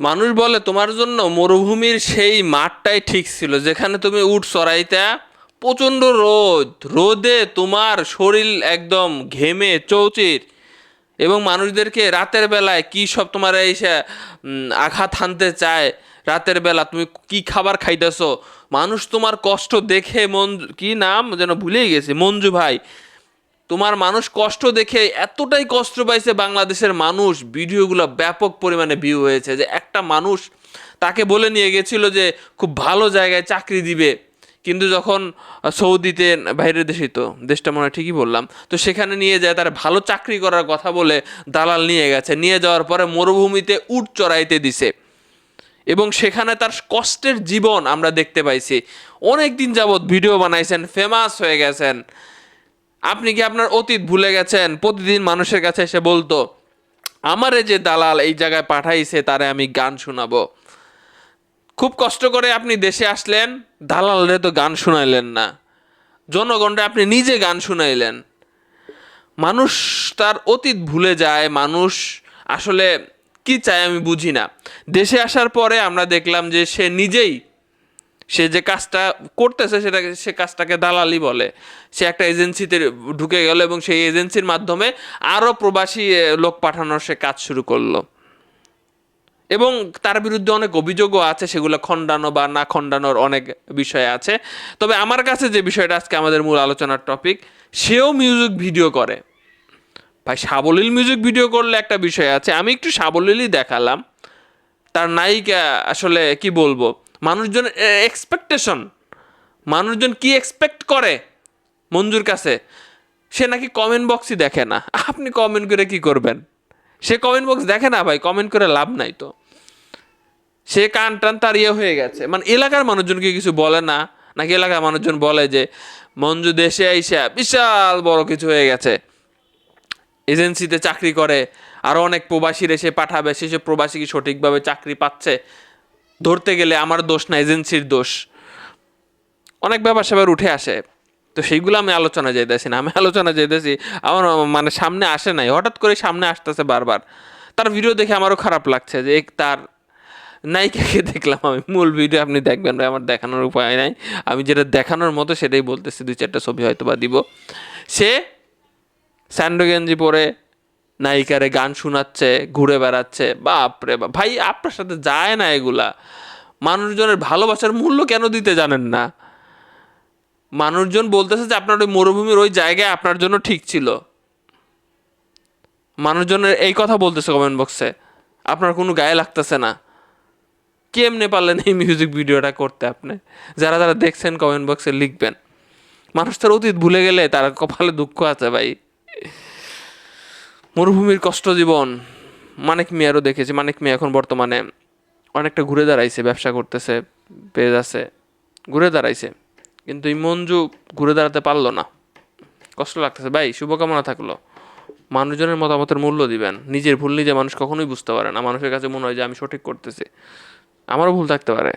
মানুষ বলে, তোমার জন্য মরুভূমির সেই মাঠটাই ঠিক ছিল, যেখানে তুমি উঠ চড়াইতা প্রচণ্ড রোদ। রোদে তোমার শরীর একদম ঘেমে চৌচির। এবং মানুষদেরকে রাতের বেলায় কি সব তোমার এসে আঘাত হানতে চায়? রাতের বেলা তুমি কি খাবার খাইতেছো? মানুষ তোমার কষ্ট দেখে মন, কি নাম যেন ভুলেই গেছে, মঞ্জু ভাই তোমার মানুষ কষ্ট দেখে এতটাই কষ্ট পাইছে বাংলাদেশের মানুষ, ভিডিওগুলো ব্যাপক পরিমাণে ভিউ হয়েছে যে একটা মানুষ তাকে বলে নিয়ে গেছিল যে খুব ভালো জায়গায় চাকরি দিবে, কিন্তু যখন সৌদিতে বাইরের দেশেই তো, দেশটা মনে হয় ঠিকই বললাম, তো সেখানে নিয়ে যায়, তার ভালো চাকরি করার কথা বলে দালাল নিয়ে গেছে, নিয়ে যাওয়ার পরে মরুভূমিতে উট চড়াইতে দিছে। এবং সেখানে তার কষ্টের জীবন আমরা দেখতে পাইছি। অনেক দিন যাবৎ ভিডিও বানাইছেন ফেমাস হয়ে গেছেন। আপনি কি আপনার অতীত ভুলে গেছেন? প্রতিদিন মানুষের কাছে এসে বলতো, আমারে যে দালাল এই জায়গায় পাঠাইছে, তারে আমি গান শোনাবো। খুব কষ্ট করে আপনি দেশে আসলেন, দালালরে তো গান শুনাইলেন না। জনগণরে আপনি নিজে গান শুনাইলেন। মানুষ তার অতীত ভুলে যায়, মানুষ আসলে কি চায় আমি বুঝি না। দেশে আসার পরে আমরা দেখলাম যে সে নিজেই সে যে কাজটা করতেছে সেটাকে সে কাজটাকে দালালি বলে। সে একটা এজেন্সিতে ঢুকে গেল এবং সেই এজেন্সির মাধ্যমে আরও প্রবাসী লোক পাঠানোর সে কাজ শুরু করল। এবং তার বিরুদ্ধে অনেক অভিযোগও আছে, সেগুলো খণ্ডানো বা না খণ্ডানোর অনেক বিষয় আছে। তবে আমার কাছে যে বিষয়টা আজকে আমাদের মূল আলোচনার টপিক সেও মিউজিক ভিডিও করে। ভাই, সাবলীল মিউজিক ভিডিও করলে একটা বিষয় আছে, আমি একটু সাবলীলই দেখালাম। তার নায়িকা আসলে কি বলব? মানুষজন এক্সপেকটেশন মানুষজন কি এক্সপেক্ট করে? মঞ্জুর কাছে। সে নাকি কমেন্ট বক্সই দেখে না। আপনি কমেন্ট করে কি করবেন? সে কমেন্ট বক্স দেখে না ভাই কমেন্ট করে লাভ নাই তো। সে কান টান তার ইয়ে হয়ে গেছে। মানে এলাকার মানুষজনকে কিছু বলে না। নাকি এলাকার মানুষজন বলে যে, মঞ্জু দেশে আইসা বিশাল বড় কিছু হয়ে গেছে। এজেন্সিতে চাকরি করে। আরও অনেক প্রবাসীর এসে পাঠাবে। সেসব প্রবাসী কি সঠিকভাবে চাকরি পাচ্ছে? ধরতে গেলে আমার দোষ না, এজেন্সির দোষ। অনেক ব্যাপার স্যাপার উঠে আসে। তো সেইগুলো আমি আলোচনা যাইতেছি না, আমি আলোচনা যাইতেছি, আমার মানে সামনে আসে নাই। হঠাৎ করে সামনে আসতেছে বারবার। তার ভিডিও দেখে আমারও খারাপ লাগছে যে তার নায়িকাকে দেখলাম আমি। মূল ভিডিও আপনি দেখবেন ভাই, আমার দেখানোর উপায় নাই। আমি যেটা দেখানোর মতো সেটাই বলতেছি, দুই চারটা ছবি হয়তো বা দিব। সে স্যান্ডো গেঞ্জি পরে নায়িকারে গান শোনাচ্ছে, ঘুরে বেড়াচ্ছে, বাপরে বাপ। ভাই, আপনার সাথে যায় না এগুলা। মানুষজনের ভালোবাসার মূল্য কেন দিতে জানেন না? মানুষজন বলতেছে যে আপনার ওই মরুভূমির ওই জায়গায় আপনার জন্য ঠিক ছিল। মানুষজনের এই কথা বলতেছে কমেন্ট বক্সে আপনার কোনো গায়ে লাগতেছে না। কেমনে পারলেন এই মিউজিক ভিডিওটা করতে আপনি? যারা যারা দেখছেন কমেন্ট বক্সে লিখবেন। মানুষ তার অতীত ভুলে গেলে তার কপালে দুঃখ আছে ভাই। মরুভূমির কষ্ট জীবন, মানিক মিয়ারও দেখেছি। মানিক মিয়া এখন বর্তমানে অনেকটা ঘুরে দাঁড়াইছে, ব্যবসা করতেছে পেজ আছে, ঘুরে দাঁড়াইছে। কিন্তু এই মঞ্জু ঘুরে দাঁড়াতে পারল না। কষ্ট লাগতেছে। ভাই, শুভকামনা থাকল। মানুষজনের মতামতের মূল্য দিবেন। নিজের ভুল নিজে মানুষ কখনোই বুঝতে পারে না। মানুষের কাছে মনে হয় যে আমি সঠিক করতেছি। আমারও ভুল থাকতে পারে।